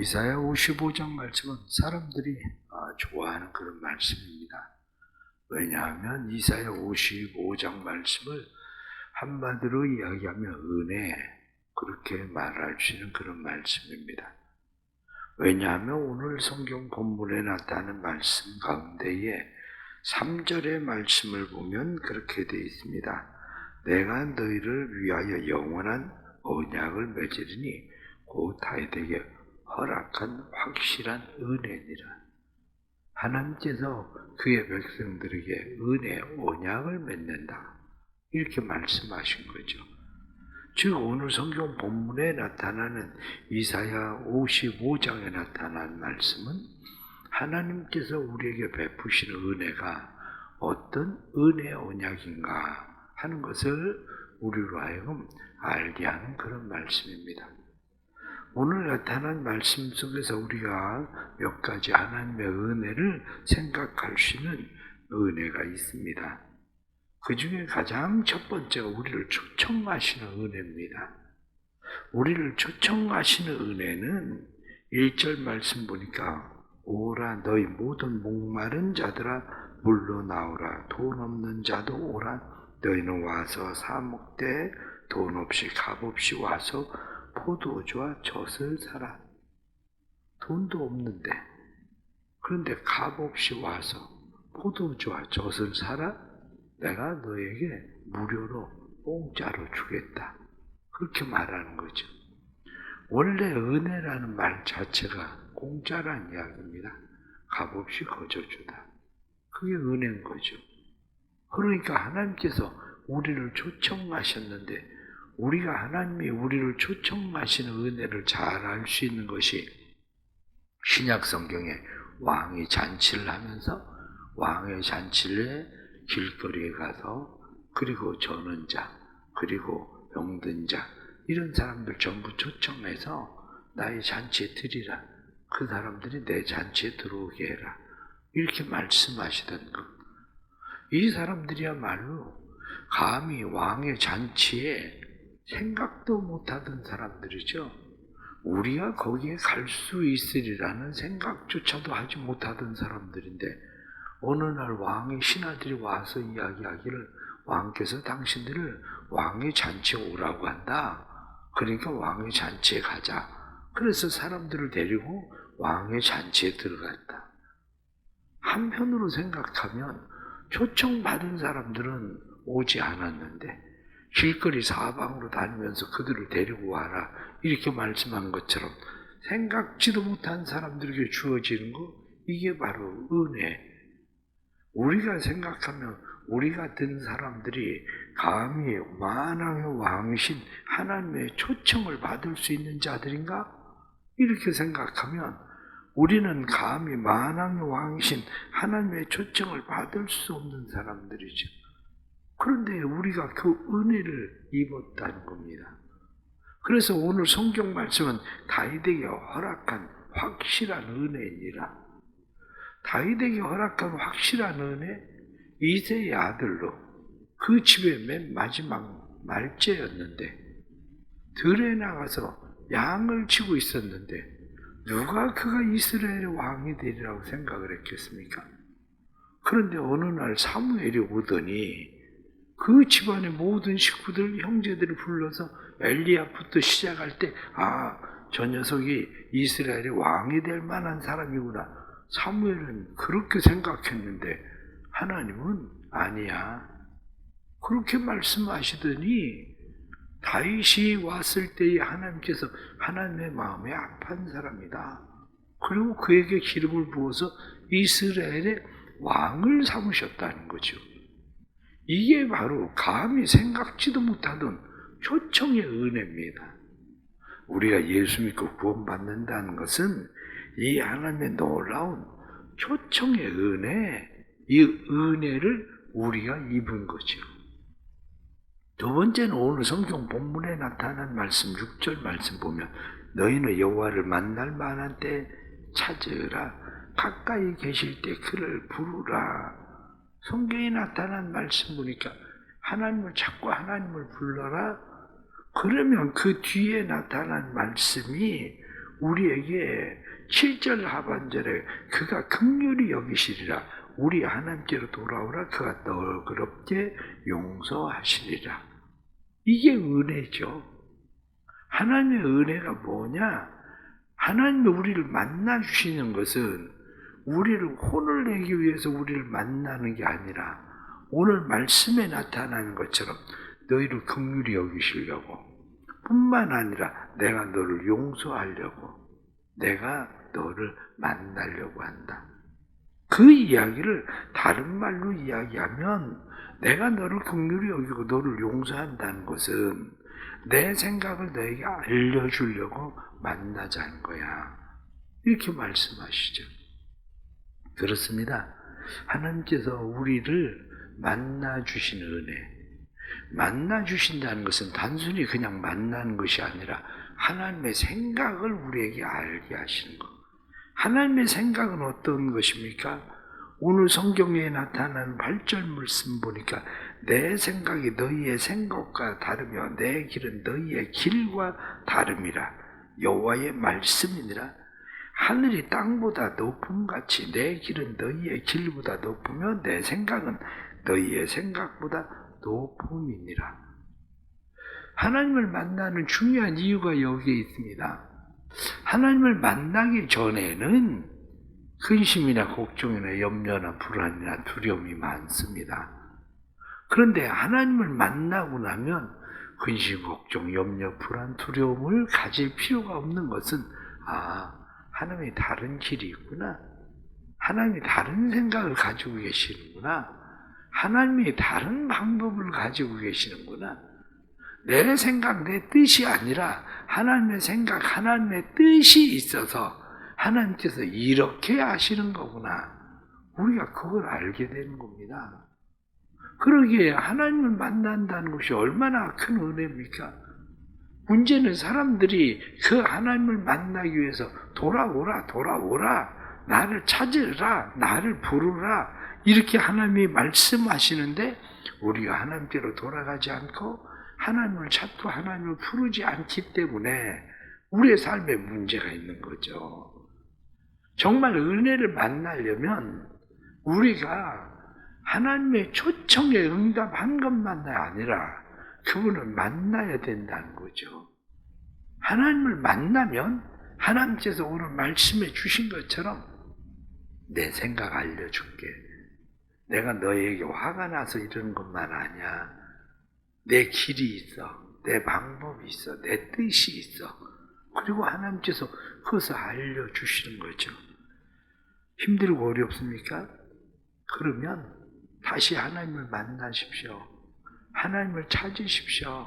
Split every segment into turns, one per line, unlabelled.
이사야 55장 말씀은 사람들이 아, 좋아하는 그런 말씀입니다. 왜냐하면 이사야 55장 말씀을 한마디로 이야기하면 은혜 그렇게 말할 수 있는 그런 말씀입니다. 왜냐하면 오늘 성경 본문에 나타나는 말씀 가운데에 3절의 말씀을 보면 그렇게 되어 있습니다. 내가 너희를 위하여 영원한 언약을 맺으리니 곧 다윗에게 허락한 확실한 은혜니라. 하나님께서 그의 백성들에게 은혜, 언약을 맺는다. 이렇게 말씀하신 거죠. 즉 오늘 성경 본문에 나타나는 이사야 55장에 나타난 말씀은 하나님께서 우리에게 베푸시는 은혜가 어떤 은혜 언약인가 하는 것을 우리로 하여금 알게 하는 그런 말씀입니다. 오늘 나타난 말씀 속에서 우리가 몇 가지 하나님의 은혜를 생각할 수 있는 은혜가 있습니다. 그 중에 가장 첫 번째가 우리를 초청하시는 은혜입니다. 우리를 초청하시는 은혜는 1절 말씀 보니까 오라 너희 모든 목마른 자들아 물로 나오라 돈 없는 자도 오라 너희는 와서 사먹되 돈 없이 값 없이 와서 포도주와 젖을 사라 돈도 없는데 그런데 값 없이 와서 포도주와 젖을 사라 내가 너에게 무료로 공짜로 주겠다. 그렇게 말하는 거죠. 원래 은혜라는 말 자체가 공짜란 이야기입니다. 값없이 거저주다. 그게 은혜인 거죠. 그러니까 하나님께서 우리를 초청하셨는데 우리가 하나님이 우리를 초청하시는 은혜를 잘 알 수 있는 것이 신약 성경에 왕이 잔치를 하면서 왕의 잔치를 길거리에 가서 그리고 저는 자 그리고 병든 자 이런 사람들 전부 초청해서 나의 잔치에 드리라 그 사람들이 내 잔치에 들어오게 해라 이렇게 말씀하시던 것. 이 사람들이야말로 감히 왕의 잔치에 생각도 못하던 사람들이죠. 우리가 거기에 갈수 있으리라는 생각조차도 하지 못하던 사람들인데 어느 날 왕의 신하들이 와서 이야기하기를 왕께서 당신들을 왕의 잔치에 오라고 한다. 그러니까 왕의 잔치에 가자. 그래서 사람들을 데리고 왕의 잔치에 들어갔다. 한편으로 생각하면 초청받은 사람들은 오지 않았는데 길거리 사방으로 다니면서 그들을 데리고 와라 이렇게 말씀한 것처럼 생각지도 못한 사람들에게 주어지는 거 이게 바로 은혜 우리가 생각하면 우리 같은 사람들이 감히 만왕의 왕이신 하나님의 초청을 받을 수 있는 자들인가? 이렇게 생각하면 우리는 감히 만왕의 왕이신 하나님의 초청을 받을 수 없는 사람들이죠. 그런데 우리가 그 은혜를 입었다는 겁니다. 그래서 오늘 성경 말씀은 다윗에게 허락한 확실한 은혜니라. 다윗에게 허락한 확실한 은혜, 이세의 아들로 그 집의 맨 마지막 말째였는데 들에 나가서 양을 치고 있었는데 누가 그가 이스라엘의 왕이 되리라고 생각을 했겠습니까? 그런데 어느 날 사무엘이 오더니 그 집안의 모든 식구들, 형제들을 불러서 엘리야부터 시작할 때, 아, 저 녀석이 이스라엘의 왕이 될 만한 사람이구나. 사무엘은 그렇게 생각했는데, 하나님은 아니야. 그렇게 말씀하시더니, 다윗이 왔을 때에 하나님께서 하나님의 마음에 아픈 사람이다. 그리고 그에게 기름을 부어서 이스라엘의 왕을 삼으셨다는 거죠. 이게 바로 감히 생각지도 못하던 초청의 은혜입니다. 우리가 예수 믿고 구원받는다는 것은 이 하나님의 놀라운 초청의 은혜, 이 은혜를 우리가 입은 거죠. 두 번째는 오늘 성경 본문에 나타난 말씀 6절 말씀 보면 너희는 여호와를 만날 만한 때 찾으라 가까이 계실 때 그를 부르라 성경에 나타난 말씀 보니까 하나님을 찾고 하나님을 불러라. 그러면 그 뒤에 나타난 말씀이 우리에게 7절 하반절에 그가 극률이 여기시리라. 우리 하나님께로 돌아오라. 그가 너그럽게 용서하시리라. 이게 은혜죠. 하나님의 은혜가 뭐냐? 하나님이 우리를 만나 주시는 것은 우리를 혼을 내기 위해서 우리를 만나는 게 아니라 오늘 말씀에 나타나는 것처럼 너희를 긍휼히 여기시려고 뿐만 아니라 내가 너를 용서하려고 내가 너를 만나려고 한다. 그 이야기를 다른 말로 이야기하면 내가 너를 긍휼히 여기고 너를 용서한다는 것은 내 생각을 너에게 알려주려고 만나자는 거야. 이렇게 말씀하시죠. 그렇습니다. 하나님께서 우리를 만나 주신 은혜, 만나 주신다는 것은 단순히 그냥 만나는 것이 아니라 하나님의 생각을 우리에게 알게 하시는 것. 하나님의 생각은 어떤 것입니까? 오늘 성경에 나타나는 발절 말씀 보니까 내 생각이 너희의 생각과 다르며 내 길은 너희의 길과 다름이라 여호와의 말씀이니라 하늘이 땅보다 높음 같이 내 길은 너희의 길보다 높으며 내 생각은 너희의 생각보다 높음이니라 하나님을 만나는 중요한 이유가 여기에 있습니다. 하나님을 만나기 전에는 근심이나 걱정이나 염려나 불안이나 두려움이 많습니다. 그런데 하나님을 만나고 나면 근심, 걱정, 염려, 불안, 두려움을 가질 필요가 없는 것은 아, 하나님이 다른 길이 있구나. 하나님이 다른 생각을 가지고 계시는구나. 하나님이 다른 방법을 가지고 계시는구나. 내 생각, 내 뜻이 아니라 하나님의 생각, 하나님의 뜻이 있어서 하나님께서 이렇게 하시는 거구나. 우리가 그걸 알게 되는 겁니다. 그러기에 하나님을 만난다는 것이 얼마나 큰 은혜입니까? 문제는 사람들이 그 하나님을 만나기 위해서 돌아오라, 돌아오라, 나를 찾으라, 나를 부르라, 이렇게 하나님이 말씀하시는데 우리가 하나님께로 돌아가지 않고 하나님을 찾고 하나님을 부르지 않기 때문에 우리의 삶에 문제가 있는 거죠. 정말 은혜를 만나려면 우리가 하나님의 초청에 응답한 것만 아니라 그분을 만나야 된다는 거죠. 하나님을 만나면 하나님께서 오늘 말씀해 주신 것처럼 내 생각 알려줄게. 내가 너에게 화가 나서 이러는 것만 아니야. 내 길이 있어. 내 방법이 있어. 내 뜻이 있어. 그리고 하나님께서 그것을 알려주시는 거죠. 힘들고 어렵습니까? 그러면 다시 하나님을 만나십시오. 하나님을 찾으십시오.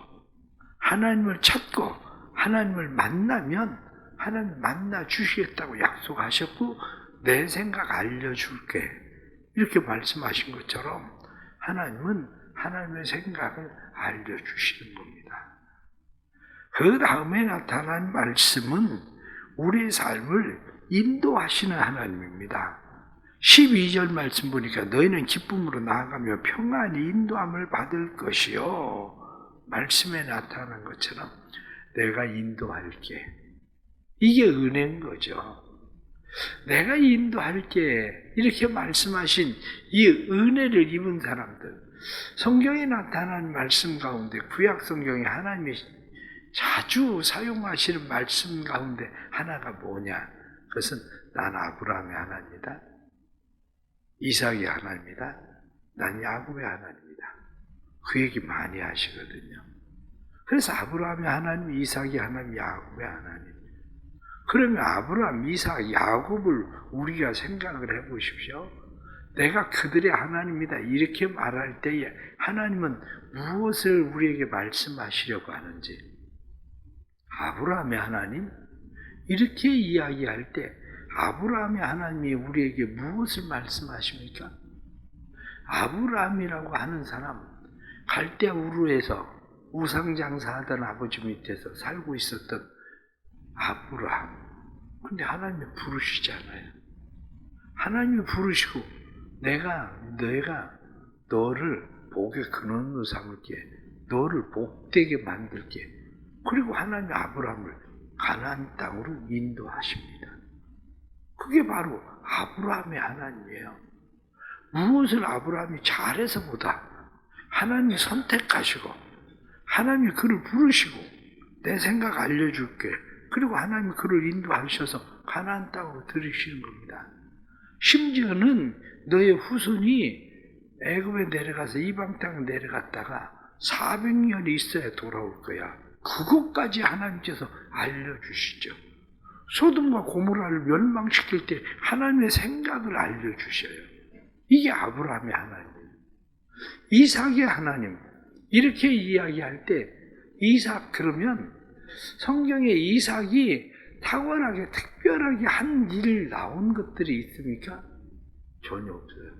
하나님을 찾고 하나님을 만나면 하나님 만나 주시겠다고 약속하셨고 내 생각 알려줄게. 이렇게 말씀하신 것처럼 하나님은 하나님의 생각을 알려주시는 겁니다. 그 다음에 나타난 말씀은 우리의 삶을 인도하시는 하나님입니다. 12절 말씀 보니까 너희는 기쁨으로 나아가며 평안히 인도함을 받을 것이요. 말씀에 나타난 것처럼 내가 인도할게. 이게 은혜인 거죠. 내가 인도할게. 이렇게 말씀하신 이 은혜를 입은 사람들. 성경에 나타난 말씀 가운데 구약 성경에 하나님이 자주 사용하시는 말씀 가운데 하나가 뭐냐? 그것은 난 아브라함의 하나님이다. 이삭의 하나님이다. 난 야곱의 하나님이다. 그 얘기 많이 하시거든요. 그래서 아브라함의 하나님, 이삭의 하나님, 야곱의 하나님. 그러면 아브라함, 이삭, 야곱을 우리가 생각을 해 보십시오. 내가 그들의 하나님이다. 이렇게 말할 때에 하나님은 무엇을 우리에게 말씀하시려고 하는지. 아브라함의 하나님? 이렇게 이야기할 때 아브라함의 하나님이 우리에게 무엇을 말씀하십니까? 아브라함이라고 하는 사람, 갈대 우르에서 우상장사하던 아버지 밑에서 살고 있었던 아브라함. 근데 하나님이 부르시잖아요. 하나님이 부르시고 내가 내가 너를 복의 근원으로 삼을게. 너를 복되게 만들게. 그리고 하나님이 아브라함을 가나안 땅으로 인도하십니다. 그게 바로 아브라함의 하나님이에요. 무엇을 아브라함이 잘해서 보다 하나님이 선택하시고 하나님이 그를 부르시고 내 생각 알려줄게. 그리고 하나님이 그를 인도하셔서 가나안 땅으로 들이시는 겁니다. 심지어는 너의 후손이 애굽에 내려가서 이방 땅에 내려갔다가 400년이 있어야 돌아올 거야. 그것까지 하나님께서 알려주시죠. 소돔과 고모라를 멸망시킬 때 하나님의 생각을 알려주셔요. 이게 아브라함의 하나님. 이삭의 하나님. 이렇게 이야기할 때 이삭 그러면 성경에 이삭이 탁월하게 특별하게 한 일 나온 것들이 있습니까? 전혀 없어요.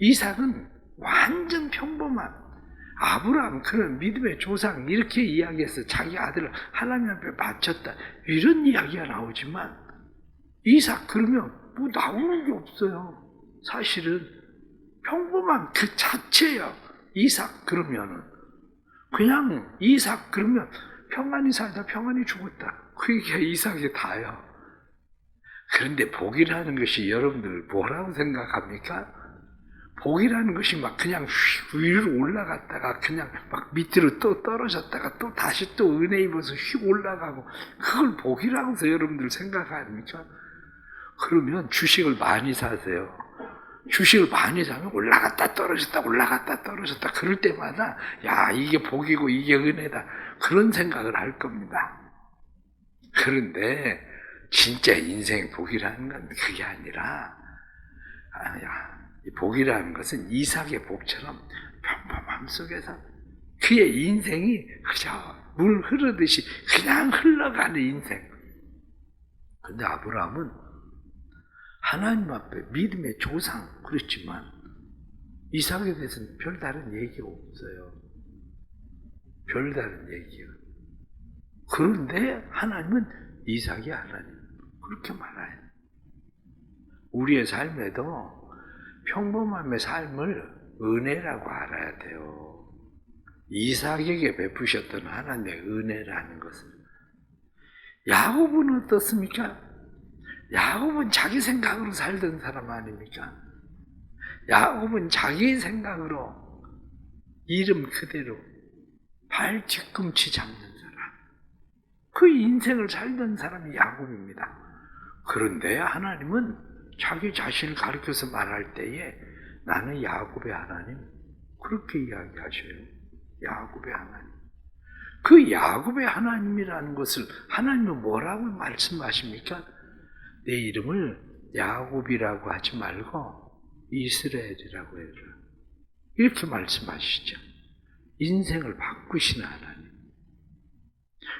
이삭은 완전 평범한 아브라함 그런 믿음의 조상 이렇게 이야기해서 자기 아들을 하나님 앞에 바쳤다 이런 이야기가 나오지만 이삭 그러면 뭐 나오는 게 없어요. 사실은 평범한 그 자체야. 이삭 그러면은 그냥 이삭 그러면 평안히 살다 평안히 죽었다. 그게 이삭이 다요. 그런데 복이라는 것이 여러분들 뭐라고 생각합니까? 복이라는 것이 막 그냥 휙 위로 올라갔다가 그냥 막 밑으로 또 떨어졌다가 또 다시 또 은혜 입어서 휙 올라가고 그걸 복이라고 여러분들 생각합니까? 그러면 주식을 많이 사세요. 주식을 많이 사면 올라갔다 떨어졌다 올라갔다 떨어졌다 그럴 때마다 야 이게 복이고 이게 은혜다 그런 생각을 할 겁니다. 그런데 진짜 인생 복이라는 건 그게 아니라 아야 이 복이라는 것은 이삭의 복처럼 평범함 속에서 그의 인생이 그저 물 흐르듯이 그냥 흘러가는 인생. 근데 아브라함은 하나님 앞에 믿음의 조상 그렇지만 이삭에 대해서는 별다른 얘기가 없어요. 별다른 얘기가. 그런데 하나님은 이삭이 하나님 그렇게 말해요. 우리의 삶에도 평범함의 삶을 은혜라고 알아야 돼요. 이삭에게 베푸셨던 하나님의 은혜라는 것을. 야곱은 어떻습니까? 야곱은 자기 생각으로 살던 사람 아닙니까? 야곱은 자기 생각으로 이름 그대로 발 뒤꿈치 잡는 사람. 그 인생을 살던 사람이 야곱입니다. 그런데 하나님은 자기 자신을 가리켜서 말할 때에 나는 야곱의 하나님 그렇게 이야기하셔요. 야곱의 하나님. 그 야곱의 하나님이라는 것을 하나님은 뭐라고 말씀하십니까? 내 이름을 야곱이라고 하지 말고 이스라엘이라고 해라. 이렇게 말씀하시죠. 인생을 바꾸시는 하나님.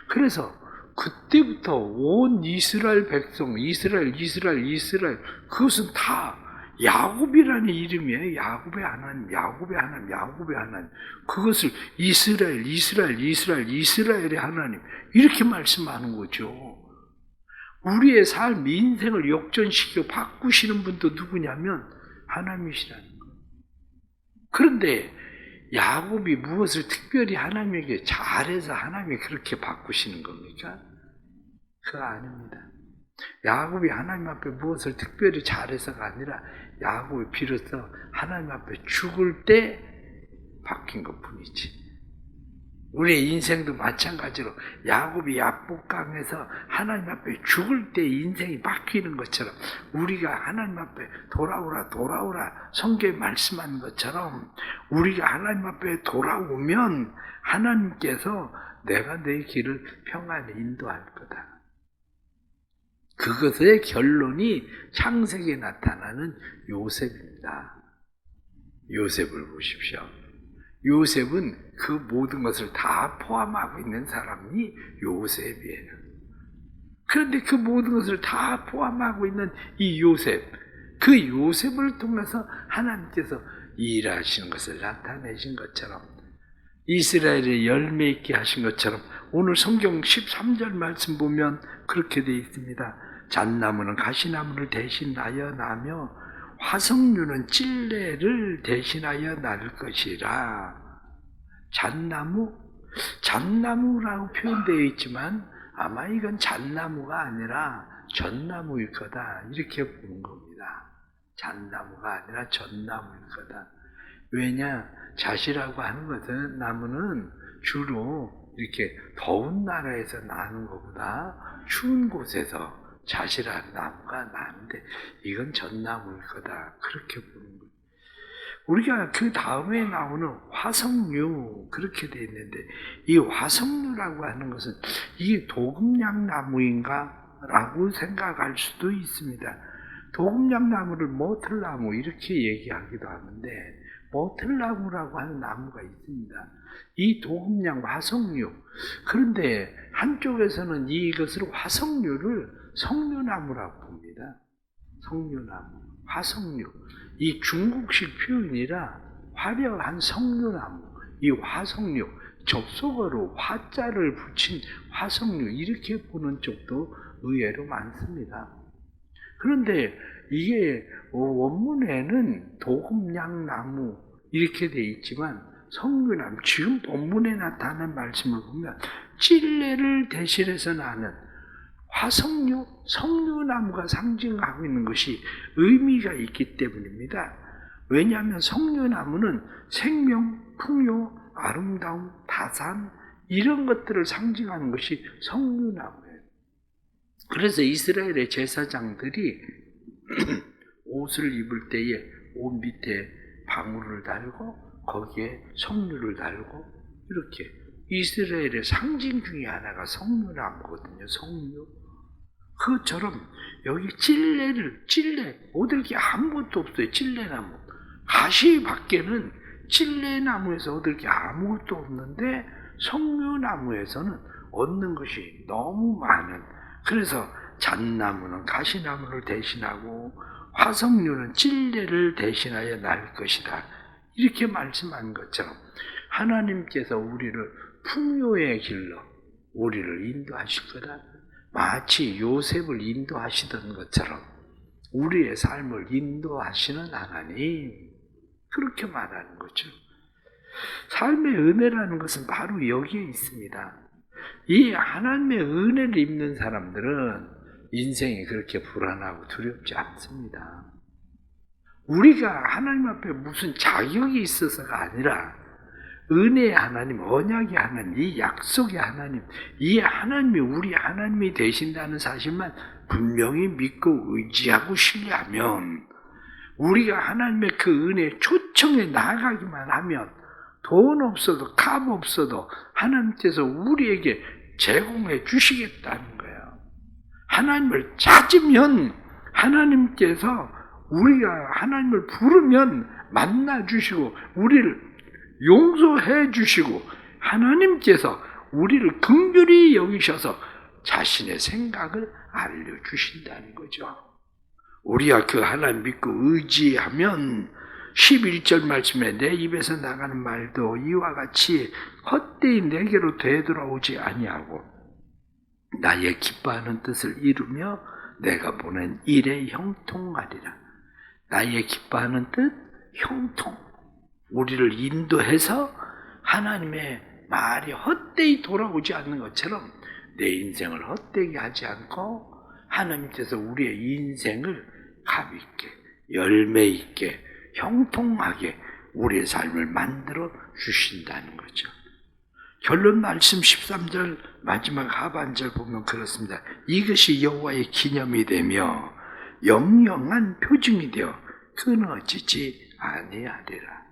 그래서 그때부터 온 이스라엘 백성, 이스라엘, 이스라엘, 이스라엘, 그것은 다 야곱이라는 이름이에요. 야곱의 하나님, 야곱의 하나님, 야곱의 하나님. 그것을 이스라엘, 이스라엘, 이스라엘, 이스라엘의 하나님. 이렇게 말씀하는 거죠. 우리의 삶, 인생을 역전시켜 바꾸시는 분도 누구냐면 하나님이시라는 거예요. 그런데 야곱이 무엇을 특별히 하나님에게 잘해서 하나님이 그렇게 바꾸시는 겁니까? 그거 아닙니다. 야곱이 하나님 앞에 무엇을 특별히 잘해서가 아니라 야곱이 비로소 하나님 앞에 죽을 때 바뀐 것 뿐이지. 우리의 인생도 마찬가지로 야곱이 야복강에서 하나님 앞에 죽을 때 인생이 바뀌는 것처럼 우리가 하나님 앞에 돌아오라 돌아오라 성경에 말씀한 것처럼 우리가 하나님 앞에 돌아오면 하나님께서 내가 내 길을 평안히 인도할 거다. 그것의 결론이 창세기에 나타나는 요셉입니다. 요셉을 보십시오. 요셉은 그 모든 것을 다 포함하고 있는 사람이 요셉이에요. 그런데 그 모든 것을 다 포함하고 있는 이 요셉, 그 요셉을 통해서 하나님께서 일하시는 것을 나타내신 것처럼 이스라엘의 열매 있게 하신 것처럼 오늘 성경 13절 말씀 보면 그렇게 되어 있습니다. 잣나무는 가시나무를 대신하여 나며 화석류는 찔레를 대신하여 날 것이라. 잣나무? 잣나무라고 표현되어 있지만 아마 이건 잣나무가 아니라 전나무일 거다. 이렇게 보는 겁니다. 잣나무가 아니라 전나무일 거다. 왜냐? 잣이라고 하는 것은 나무는 주로 이렇게 더운 나라에서 나는 것보다 추운 곳에서 잣이라는 나무가 나는데 이건 전나무일 거다. 그렇게 보는 거예요. 우리가 그 다음에 나오는 화석류 그렇게 돼 있는데 이 화석류라고 하는 것은 이게 도금양 나무인가? 라고 생각할 수도 있습니다. 도금양 나무를 모틀나무 이렇게 얘기하기도 하는데 모틀나무라고 하는 나무가 있습니다. 이 도금양 화석류 그런데 한쪽에서는 이것을 화석류를 석류나무라고 봅니다. 석류나무, 화석류. 이 중국식 표현이라 화려한 석류나무, 이 화석류, 접속어로 화자를 붙인 화석류 이렇게 보는 쪽도 의외로 많습니다. 그런데 이게 원문에는 도금양나무 이렇게 돼 있지만 석류나무 지금 본문에 나타난 말씀을 보면 찔레를 대신해서 나는 화석류, 석류나무가 상징하고 있는 것이 의미가 있기 때문입니다. 왜냐하면 석류나무는 생명, 풍요, 아름다움, 다산 이런 것들을 상징하는 것이 석류나무예요. 그래서 이스라엘의 제사장들이 옷을 입을 때에 옷 밑에 방울을 달고 거기에 석류를 달고 이렇게 이스라엘의 상징 중에 하나가 석류나무거든요. 석류. 그것처럼 여기 찔레를 찔레 게 아무것도 없어요. 찔레나무 가시 밖에는 찔레나무에서 얻을 게 아무것도 없는데 석류나무에서는 얻는 것이 너무 많은 그래서 잣나무는 가시나무를 대신하고 화석류는 찔레를 대신하여 날 것이다. 이렇게 말씀한 것처럼 하나님께서 우리를 풍요의 길로 우리를 인도하실 거다. 마치 요셉을 인도하시던 것처럼 우리의 삶을 인도하시는 하나님 그렇게 말하는 거죠. 삶의 은혜라는 것은 바로 여기에 있습니다. 이 하나님의 은혜를 입는 사람들은 인생이 그렇게 불안하고 두렵지 않습니다. 우리가 하나님 앞에 무슨 자격이 있어서가 아니라 은혜의 하나님, 언약의 하나님, 이 약속의 하나님, 이 하나님이 우리 하나님이 되신다는 사실만 분명히 믿고 의지하고 신뢰하면 우리가 하나님의 그 은혜 초청에 나아가기만 하면 돈 없어도 값 없어도 하나님께서 우리에게 제공해 주시겠다는 거예요. 하나님을 찾으면 하나님께서 우리가 하나님을 부르면 만나 주시고 우리를 용서해 주시고 하나님께서 우리를 긍휼히 여기셔서 자신의 생각을 알려 주신다는 거죠. 우리가 그 하나님 믿고 의지하면 11절 말씀에 내 입에서 나가는 말도 이와 같이 헛되이 내게로 되돌아오지 아니하고 나의 기뻐하는 뜻을 이루며 내가 보낸 일에 형통하리라. 나의 기뻐하는 뜻 형통. 우리를 인도해서 하나님의 말이 헛되이 돌아오지 않는 것처럼 내 인생을 헛되게 하지 않고 하나님께서 우리의 인생을 값 있게 열매 있게 형통하게 우리의 삶을 만들어 주신다는 거죠. 결론 말씀 13절 마지막 하반절 보면 그렇습니다. 이것이 여호와의 기념이 되며 영영한 표징이 되어 끊어지지 아니하리라.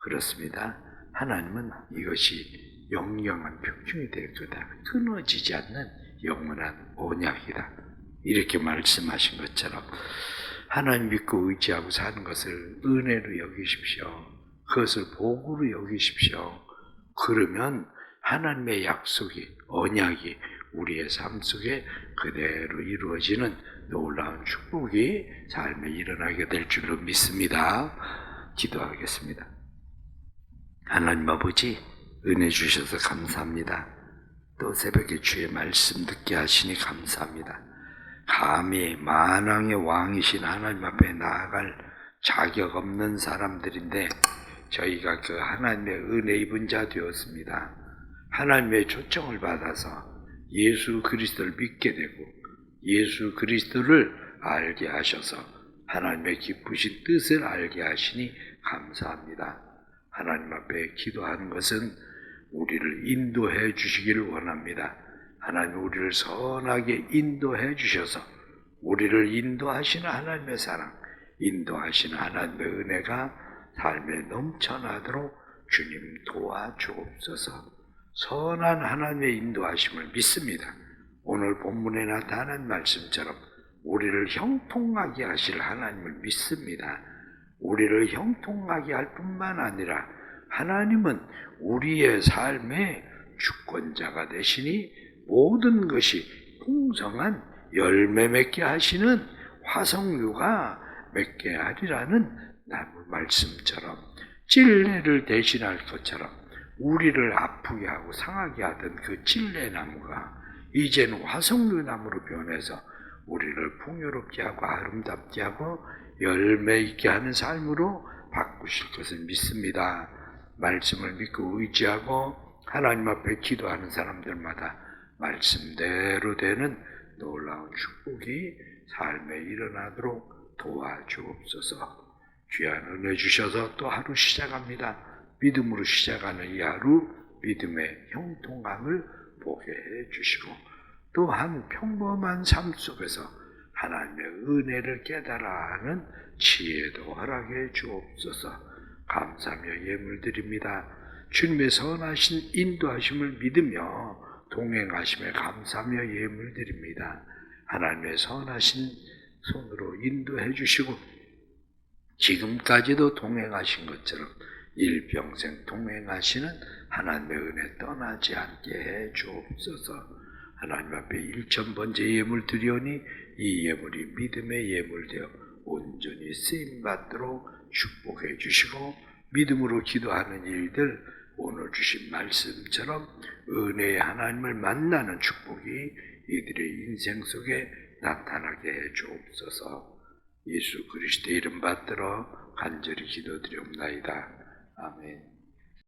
그렇습니다. 하나님은 이것이 영영한 표징이 될 거다. 끊어지지 않는 영원한 언약이다. 이렇게 말씀하신 것처럼 하나님 믿고 의지하고 사는 것을 은혜로 여기십시오. 그것을 복으로 여기십시오. 그러면 하나님의 약속이, 언약이 우리의 삶 속에 그대로 이루어지는 놀라운 축복이 삶에 일어나게 될 줄로 믿습니다. 기도하겠습니다. 하나님 아버지, 은혜 주셔서 감사합니다. 또 새벽에 주의 말씀 듣게 하시니 감사합니다. 감히 만왕의 왕이신 하나님 앞에 나아갈 자격 없는 사람들인데 저희가 그 하나님의 은혜 입은 자 되었습니다. 하나님의 초청을 받아서 예수 그리스도를 믿게 되고 예수 그리스도를 알게 하셔서 하나님의 기쁘신 뜻을 알게 하시니 감사합니다. 하나님 앞에 기도하는 것은 우리를 인도해 주시기를 원합니다. 하나님 우리를 선하게 인도해 주셔서 우리를 인도하시는 하나님의 사랑, 인도하시는 하나님의 은혜가 삶에 넘쳐나도록 주님 도와주옵소서. 선한 하나님의 인도하심을 믿습니다. 오늘 본문에 나타난 말씀처럼 우리를 형통하게 하실 하나님을 믿습니다. 우리를 형통하게 할 뿐만 아니라 하나님은 우리의 삶의 주권자가 되시니 모든 것이 풍성한 열매 맺게 하시는 화성류가 맺게 하리라는 나무 말씀처럼 찔레를 대신할 것처럼 우리를 아프게 하고 상하게 하던 그 찔레나무가 이제는 화성류 나무로 변해서 우리를 풍요롭게 하고 아름답게 하고 열매 있게 하는 삶으로 바꾸실 것을 믿습니다. 말씀을 믿고 의지하고 하나님 앞에 기도하는 사람들마다 말씀대로 되는 놀라운 축복이 삶에 일어나도록 도와주옵소서. 귀한 은혜 주셔서 또 하루 시작합니다. 믿음으로 시작하는 이 하루 믿음의 형통함을 보게 해 주시고 또한 평범한 삶 속에서 하나님의 은혜를 깨달아 하는 지혜도 허락해 주옵소서 감사하며 예물 드립니다. 주님의 선하신 인도하심을 믿으며 동행하심에 감사하며 예물 드립니다. 하나님의 선하신 손으로 인도해 주시고 지금까지도 동행하신 것처럼 일평생 동행하시는 하나님의 은혜 떠나지 않게 해 주옵소서. 하나님 앞에 일천 번째 예물 드리오니 이 예물이 믿음의 예물되어 온전히 쓰임 받도록 축복해 주시고 믿음으로 기도하는 일들 오늘 주신 말씀처럼 은혜의 하나님을 만나는 축복이 이들의 인생 속에 나타나게 해 주옵소서. 예수 그리스도의 이름 받들어 간절히 기도드리옵나이다. 아멘.